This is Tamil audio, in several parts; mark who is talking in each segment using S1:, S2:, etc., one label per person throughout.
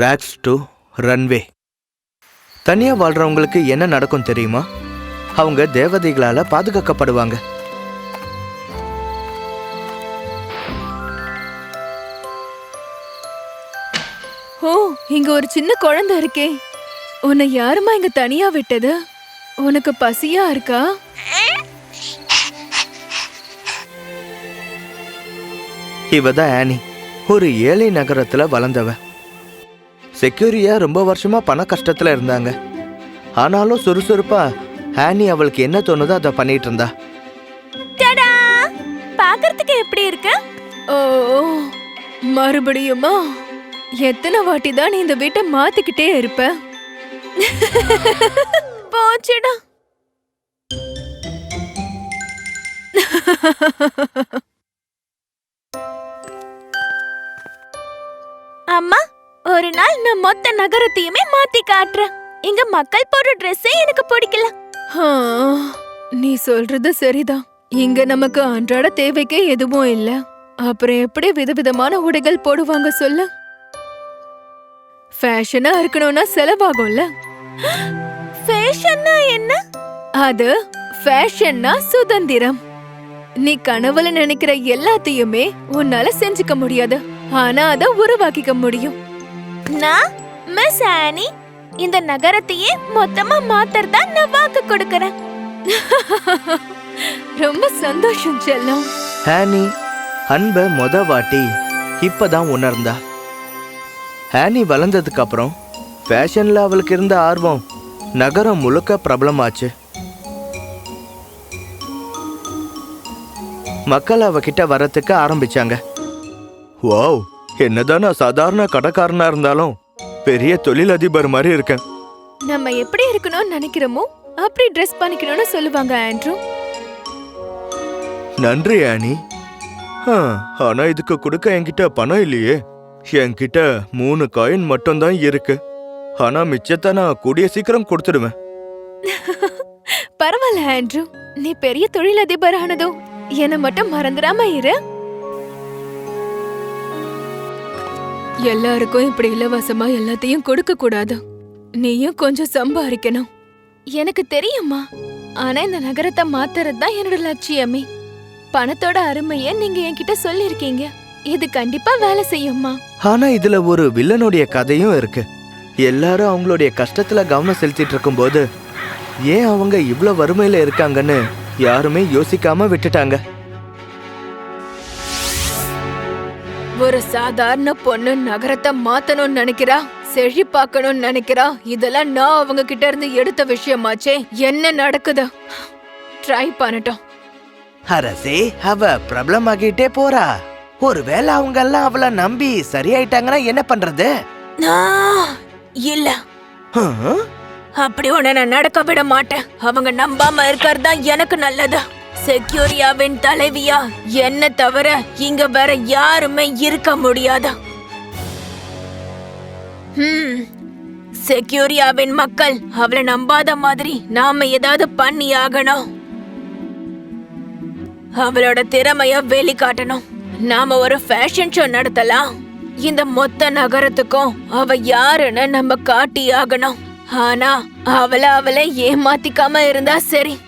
S1: ரேக்ஸ் டு ரன்வே தனியா வாழ்றவங்களுக்கு என்ன நடக்கும் தெரியுமா? அவங்க தேவதைகளால பாதுகாக்கப்படுவாங்க.
S2: ஓ இங்க ஒரு சின்ன குழந்தை இருக்கே. உன்னை யாருமா இங்க தனியா விட்டது? உனக்கு பசியா இருக்கா?
S1: இவ தான் ஆனி. ஒரு ஏழை நகரத்துல வளர்ந்தவ. செக்யூரியா ரொம்ப வருஷமா பண கஷ்டத்துல இருந்தாங்க. ஆனாலும் சுறுசுறுப்பா ஆனி அவளுக்கு என்ன தோணுதோ அதை பண்ணிட்டு இருந்தா.
S3: டடா பாக்குறதுக்கு எப்படி இருக்கு?
S2: ஓ மறுபடியுமா? எத்தனை வாட்டி தான் நீ இந்த வீட்டை மாத்திக்கிட்டே இருப்ப?
S3: போச்சுடா. அம்மா ஒரு நாள் நான் மொத்த நகரத்தையுமே மாத்தி காட்டுறேன். இங்க மக்கள் போடுற ட்ரெஸ்ஸே எனக்கு பிடிக்கல.
S2: நீ சொல்றது சரிதான். இங்க நமக்கு அன்றாட தேவைக்கே எதுவும் இல்ல. அப்புறம் எப்படி விதவிதமான உடைகள் போடுவாங்க சொல்லு? ஃபேஷனா இருக்கணும்னா செலவாகும்ல.
S3: ஃபேஷன்னா என்ன?
S2: அது ஃபேஷன்னா சுதந்திரம். நீ கனவுல நினைக்கிற எல்லாத்தையுமே உன்னால செஞ்சுக்க முடியாது. ஆனா அத உருவாக்கிக்க முடியும்.
S3: நான் மிஸ் ஆனி இந்த நகரத்தையே மொத்தமா மாத்தறதா நான் வாக்கு கொடுக்கறேன்.
S2: ரொம்ப சந்தோஷம் செல்லம்.
S1: ஆனி அன்பை மொத வாட்டி இப்பதான் உணர்ந்தா. ஆனி வளர்ந்ததுக்கு அப்புறம் ஃபேஷன்ல அவளுக்கு இருந்த ஆர்வம் நகரம் முழுக்க பிரபலமாச்சு. மக்கள் அவகிட்ட வரத்துக்கு ஆரம்பிச்சாங்க. வாவ் என்னதான் நான் சாதாரண கடைக்காரனா இருந்தாலும் பெரிய தொழிலதிபர் மாதிரி இருக்கேன்.
S2: நம்ம எப்படி இருக்கணும்னு நினைக்கிறோமோ அப்படி ட்ரெஸ் பண்ணிக்கணும்னு சொல்லுவாங்க ஆண்ட்ரூ.
S1: நன்றி ஆனி. ஆனா இதுக்கு கொடுக்க என்கிட்ட பணம் இல்லையே. என்கிட்ட மூணு காயின் மட்டும்தான் இருக்கு. ஆனா மிச்சத்தை நான் கூடிய சீக்கிரம் கொடுத்துடுவேன்.
S2: பரவாயில்ல ஆண்ட்ரூ. நீ பெரிய தொழிலதிபர் ஆனதும் என்ன மட்டும் மறந்துடாம இரு. எல்லாருக்கும் இப்படி இலவசமா எல்லாத்தையும் கொடுக்க கூடாது. நீயும் கொஞ்சம் சம்பாதிக்கணும். எனக்கு தெரியுமா ஆனா இந்த நகரத்தை மாத்துறது தான் என்னோட லட்சியமே. பணத்தோட அருமைய நீங்க என்கிட்ட சொல்லிருக்கீங்க இது கண்டிப்பா வேலை செய்யும்மா.
S1: ஆனா இதுல ஒரு வில்லனுடைய கதையும் இருக்கு. எல்லாரும் அவங்களுடைய கஷ்டத்துல கவனம் செலுத்திட்டு இருக்கும்போது ஏன் அவங்க இவ்வளவு வறுமையில இருக்காங்கன்னு யாருமே யோசிக்காம விட்டுட்டாங்க?
S2: ஒரு சாதாரண பொண்ணு நகரத்தை மாத்தணும்னு நினைக்கிறா செழிப்பாக்கணும்னு நினைக்கிறா? இதெல்லாம் நான் அவங்க கிட்ட இருந்து எடுத்த விஷயமாச்சே. என்ன நடக்குது? ட்ரை பண்ணட்டும்.
S1: அரசே அவ பிரபலம் ஆகிட்டே போறா. ஒருவேளை அவங்க எல்லாம் அவளை நம்பி சரியாயிட்டாங்கன்னா என்ன பண்றது?
S3: இல்ல? அப்படி ஒண்ணு நான் நடக்க விட மாட்டேன். அவங்க நம்பாம இருக்கிறது தான் எனக்கு நல்லது. செக்யூரியாவின் தலைவியா? என்ன தவிர இங்க வேற யாருமே இருக்க முடியாதா? ஹம், செக்யூரியாவின் மக்கள் அவளை நம்பாத மாதிரி நாம ஏதாவது பண்ணி ஆகணும். அவளோட திறமைய வெளிக்காட்டணும். நாம ஒரு ஃபேஷன் ஷோ நடத்தலாம். இந்த மொத்த நகரத்துக்கும் அவ யாருன்னு நம்ம காட்டி ஆகணும் ஆனா அவளை அவளை ஏமாத்திக்காம இருந்தா சரி.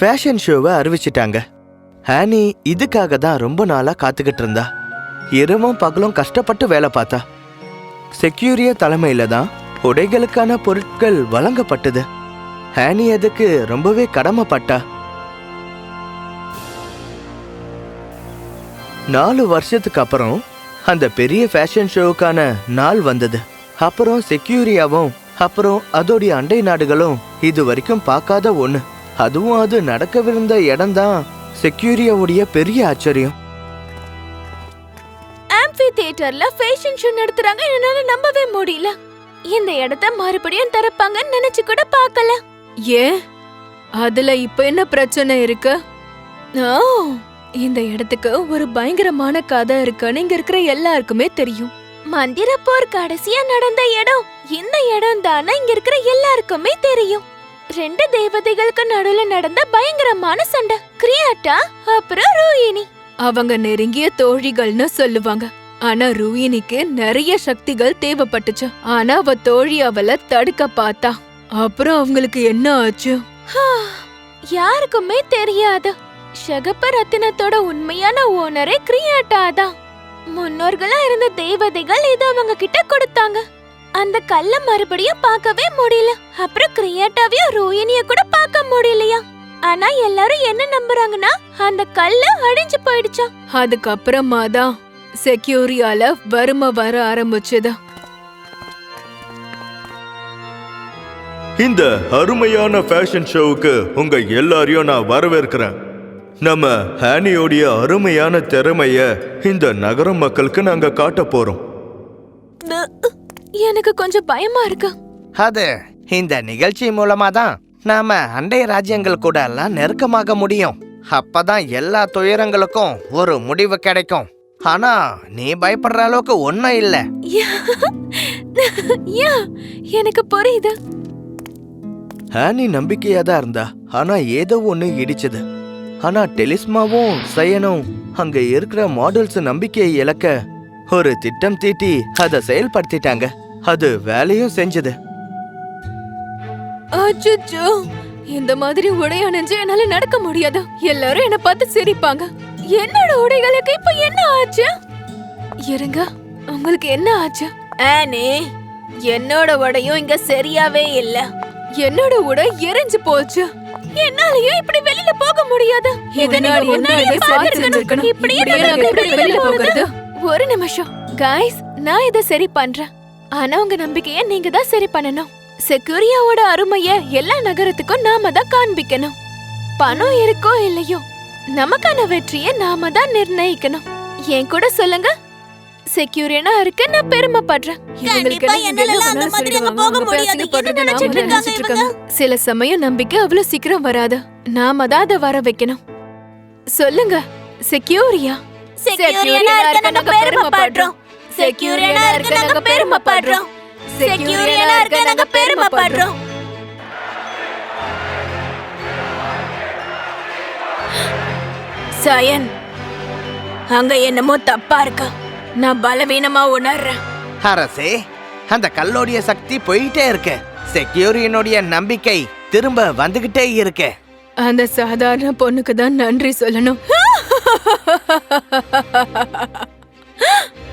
S1: ஃபேஷன் ஷோவை அறிவிச்சிட்டாங்க. ஹானி இதுக்காக தான் ரொம்ப நாளாக காத்துக்கிட்டு இருந்தா. இரவும் பகலும் கஷ்டப்பட்டு வேலை பார்த்தா. செக்யூரிய தலைமையில தான் உடைகளுக்கான பொருட்கள் வழங்கப்பட்டது. ஹானி அதுக்கு ரொம்பவே கடமைப்பட்டா. நாலு வருஷத்துக்கு அப்புறம் அந்த பெரிய ஃபேஷன் ஷோவுக்கான நாள் வந்தது. அப்புறம் செக்யூரியாவும் அப்புறம் அதோடைய அண்டை நாடுகளும் இது வரைக்கும் பார்க்காத ஒண்ணு. அதுவும் அது நடக்கவிருந்த இடம்தான் செக்யூரியாவுடைய பெரிய ஆச்சரியம்.
S3: ஆம்பி தியேட்டர்ல ஃபேஷன் ஷோ நடத்துறாங்க. என்னால நம்பவே முடியல. இந்த இடத்த மறுபடியும் திறப்பாங்கன்னு நினைச்சு கூட பார்க்கல.
S2: ஏன்? அதுல இப்ப என்ன பிரச்சனை இருக்கு? ஓ இந்த இடத்துக்கு ஒரு பயங்கரமான கதை இருக்குன்னு இங்க இருக்கிற எல்லாருக்குமே தெரியும்.
S3: மந்திர போர் கடைசியா நடந்த இடம். இந்த இடம் தானே இங்க இருக்கிற எல்லாருக்குமே தெரியும். ரெண்டு தேவதைகளுக்கு நடுவுல நடந்த பயங்கரமான சண்டை. கிரியாட்டா அப்புறம் ரோஹிணி
S2: அவங்க நெருங்கிய தோழிகள்னு சொல்லுவாங்க. ஆனா ருயினிக்கு நிறைய சக்திகள் தேவைப்பட்டுச்சு. ஆனா அவ தோழி அவளை தடுக்க பார்த்தா. அப்புறம் அவங்களுக்கு என்ன ஆச்சு? யாருக்குமே தெரியாது. ஷகப்ப ரத்தினத்தோட உண்மையான ஓனரே கிரியேட்டா தான். முன்னோர்களா இருந்த தேவதைகள் இத அவங்க கிட்ட கொடுத்தாங்க. அந்த கல்ல மறுபடியும் பார்க்கவே முடியல. அப்புறம் கிரியேட்டாவையும் ரோயினிய கூட பார்க்க முடியலையா? ஆனா எல்லாரும் என்ன நம்புறாங்கன்னா அந்த கல்லு அழிஞ்சு போயிடுச்சா? அதுக்கப்புறமா தான் செக்யூரியால வறுமை வர ஆரம்பிச்சது.
S1: இந்த அருமையான ஃபேஷன் ஷோவுக்கு உங்க எல்லாரையும் நான் வரவேற்கிறேன். நம்ம ஹானியோடைய அருமையான திறமைய இந்த நகர மக்களுக்கு நாங்க காட்ட போறோம்.
S2: எனக்கு கொஞ்சம் பயமா இருக்கு.
S4: அது இந்த நிகழ்ச்சி மூலமா தான் நாம அண்டை ராஜ்யங்கள் கூட எல்லாம் நெருக்கமாக முடியும். அப்பதான் எல்லா துயரங்களுக்கும் ஒரு முடிவு கிடைக்கும். ஆனா நீ பயப்படுற அளவுக்கு ஒன்றும் இல்ல.
S2: யா எனக்கு புரியுது.
S1: ஹானி நம்பிக்கையா தான் இருந்தா ஆனா ஏதோ ஒண்ணு இடிச்சது. ஆனா டெலிஸ்மாவும் சயனும் அங்க இருக்கிற மாடல்ஸ் நம்பிக்கையை இழக்க ஒரு திட்டம் தீட்டி அதை செயல்படுத்திட்டாங்க. அது வேலையும் செஞ்சது.
S2: அச்சச்சோ இந்த மாதிரி உடை அணிஞ்சு என்னால நடக்க முடியாது. எல்லாரும் என்ன பார்த்து சிரிப்பாங்க. என்னோட உடைகளுக்கு இப்ப என்ன ஆச்சு? இருங்க உங்களுக்கு என்ன ஆச்சு?
S3: ஆனி என்னோட உடையும் இங்க சரியாவே இல்ல.
S2: என்னோட உடை எரிஞ்சு போச்சு. என்னாலயும் இப்படி வெளியில போக முடியாது. இதனால
S3: முன்னாடியே
S2: என்ன
S3: பார்த்திருக்கணும்.
S2: இப்படியே வெளியில போகிறது ஒரு நிமிஷம். காய்ஸ் நான் இத சரி பண்றேன். ஆனா உங்க நம்பிக்கைய நீங்க தான் சரி பண்ணணும். செக்யூரியாவோட அருமைய எல்லா நகரத்துக்கும் நாம தான் காண்பிக்கணும். பணம் இருக்கோ இல்லையோ நமக்கான வெற்றியை நாம தான் நிர்ணயிக்கணும். என் கூட சொல்லுங்க. செக்யூரியனா இருக்க நான் பெருமைப்படுறேன்.
S3: கண்டிப்பா என்னால அந்த மாதிரி அங்க. போக முடியாது. என்ன நினைச்சிட்டு இருக்காங்க.
S2: சில சமயம் நம்பிக்கை அவ்வளவு சீக்கிரம் வராது. நாம தான் அதை வர வைக்கணும். சொல்லுங்க செக்யூரியா
S3: செக்யூரியனா இருக்க நாங்க பெருமைப்படுறோம். செக்யூரியனா இருக்க நாங்க பெருமைப்படுறோம். செக்யூரியனா இருக்க நாங்க பெருமைப்படுறோம். சயன் அங்க என்னமோ தப்பா இருக்கு? நான் பலவீனமா உணர்றேன்.
S4: அரசே அந்த கல்லோடைய சக்தி போயிட்டே இருக்கு. செக்யூரியனுடைய நம்பிக்கை திரும்ப வந்துகிட்டே இருக்கு.
S2: அந்த சாதாரண பொண்ணுக்கு தான் நன்றி சொல்லணும்.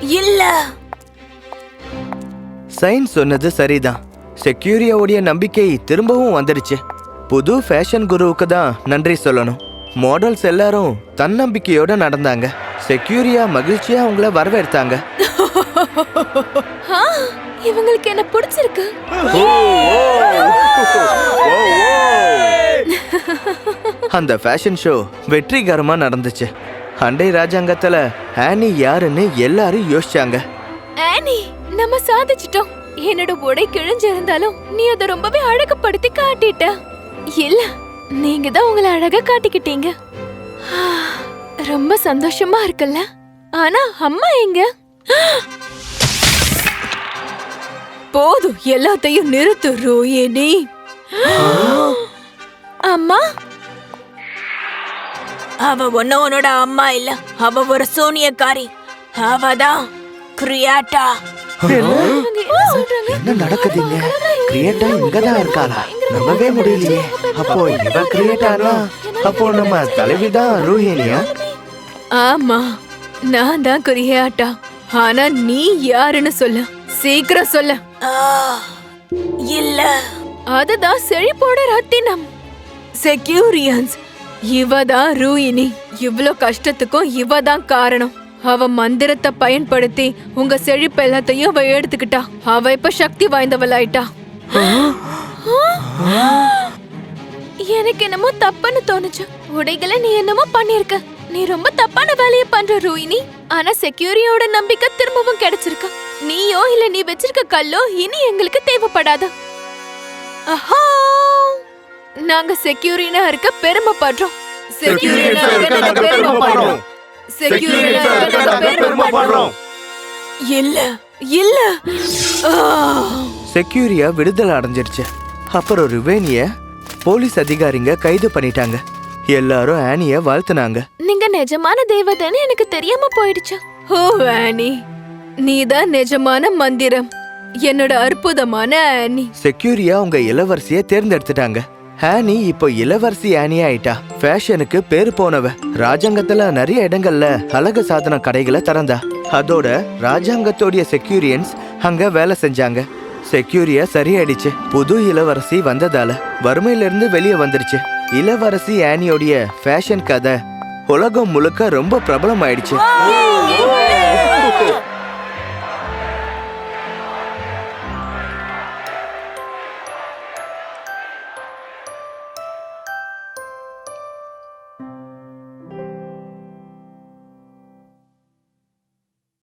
S3: இல்ல.
S1: சைன் சொன்னது சரிதான். செக்யூரியாவுடைய நம்பிக்கை திரும்பவும் வந்துடுச்சு. புது ஃபேஷன் குருவுக்கு தான் நன்றி சொல்லணும். மாடல்ஸ் எல்லாரும் தன்னம்பிக்கையோட நடந்தாங்க. செக்யூரியா மகிழ்ச்சியா அவங்கள வரவேற்றாங்க.
S2: இவங்களுக்கு என்ன பிடிச்சிருக்கு?
S1: அந்த ஃபேஷன் ஷோ வெற்றிகரமா நடந்துச்சு. அண்டை ராஜாங்கத்துல ஆனி யாருன்னு எல்லாரும் யோசிச்சாங்க.
S2: ஆனி நம்ம சாதிச்சிட்டோம். என்னோட உடை கிழிஞ்சிருந்தாலும் நீ அதை ரொம்பவே அழகுபடுத்தி காட்டிட்ட. இல்ல நீங்க தான் உங்களை அழகா காட்டிக்கிட்டீங்க. ஆ, ரொம்ப சந்தோஷமா இருக்குல்ல? ஆனா அம்மா எங்க? போதும் எல்லாத்தையும் நிறுத்து ரோயினி அம்மா?
S3: அவ ஒண்ணு உன்னோட அம்மா இல்ல. அவ ஒரு சூனியக்காரி. அவதான் கிரியாட்டா.
S2: என்ன
S1: நடக்குதுங்க கிரியேட்டா இங்கதான் இருக்காளா? நம்பவே முடியலையே. அப்போ இவ கிரியேட்டானா? அப்போ நம்ம தலைவிதான் ரூஹினியா
S2: ஆமா நான் தான் குறியாட்டா ஆனா நீ யாருன்னு சொல்லு. சீக்கிரம் சொல்லு.
S3: இல்ல.
S2: அதுதான் செழிப்போட ரத்தினம். செக்யூரியன்ஸ் இவ தான் ரூயினி. இவ்ளோ கஷ்டத்துக்கும் இவ தான் காரணம். அவ மந்திரத்தை பயன்படுத்தி உங்க செழிப்பு எல்லாத்தையும் அவ எடுத்துக்கிட்டா. அவ இப்ப சக்தி வாய்ந்தவளாயிட்டா. எனக்கு என்னமோ தப்புன்னு தோணுச்சு. உடைகளை நீ என்னமோ பண்ணிருக்க நீ ரொம்ப தப்பான வேலையை பண்ற ரோஹினி ஆனா செக்யூரியோட நம்பிக்கை திரும்பவும் கிடைச்சிருக்கு. நீயோ இல்ல நீ வச்சிருக்க கல்லோ இனி எங்களுக்கு தேவைப்படாது. அஹா! நாங்க செக்யூரினா இருக்க பெருமைப்படுறோம். செக்யூரினா இருக்க நாங்க பெருமைப்படுறோம். செக்யூரினா இருக்க நாங்க பெருமைப்படுறோம்.
S3: இல்ல இல்ல. ஆ,
S1: செக்யூரியா விடுதலை அடைஞ்சிருச்சு. அப்புறம் ரிவேனிய போலீஸ் அதிகாரிங்க கைது பண்ணிட்டாங்க. எல்லாரும் ஆனிய வாழ்த்துனாங்க.
S2: நீங்க நிஜமான தேவதைன்னு எனக்கு தெரியாம போயிடுச்சு. ஓ ஆனி. நீதான் நிஜமான மந்திரம். என்னோட அற்புதமான ஆனி.
S1: செக்யூரியா உங்க இளவரசிய தேர்ந்தெடுத்துட்டாங்க. ஹானி இப்போ இளவரசி ஆனி ஆயிட்டா. ஃபேஷனுக்கு பேர் போனவ. ராஜாங்கத்துல நிறைய இடங்கள்ல அழகு சாதன கடைகளை திறந்தா. அதோட ராஜாங்கத்தோடைய செக்யூரியன்ஸ் அங்க வேலை செஞ்சாங்க. செக்யூரியா சரியாயிடுச்சு. புது இளவரசி வந்ததால வறுமையில இருந்து வெளியே வந்துருச்சு. இளவரசி ஆனியோடைய ஃபேஷன் கதை உலகம் முழுக்க ரொம்ப பிரபலம் ஆயிடுச்சு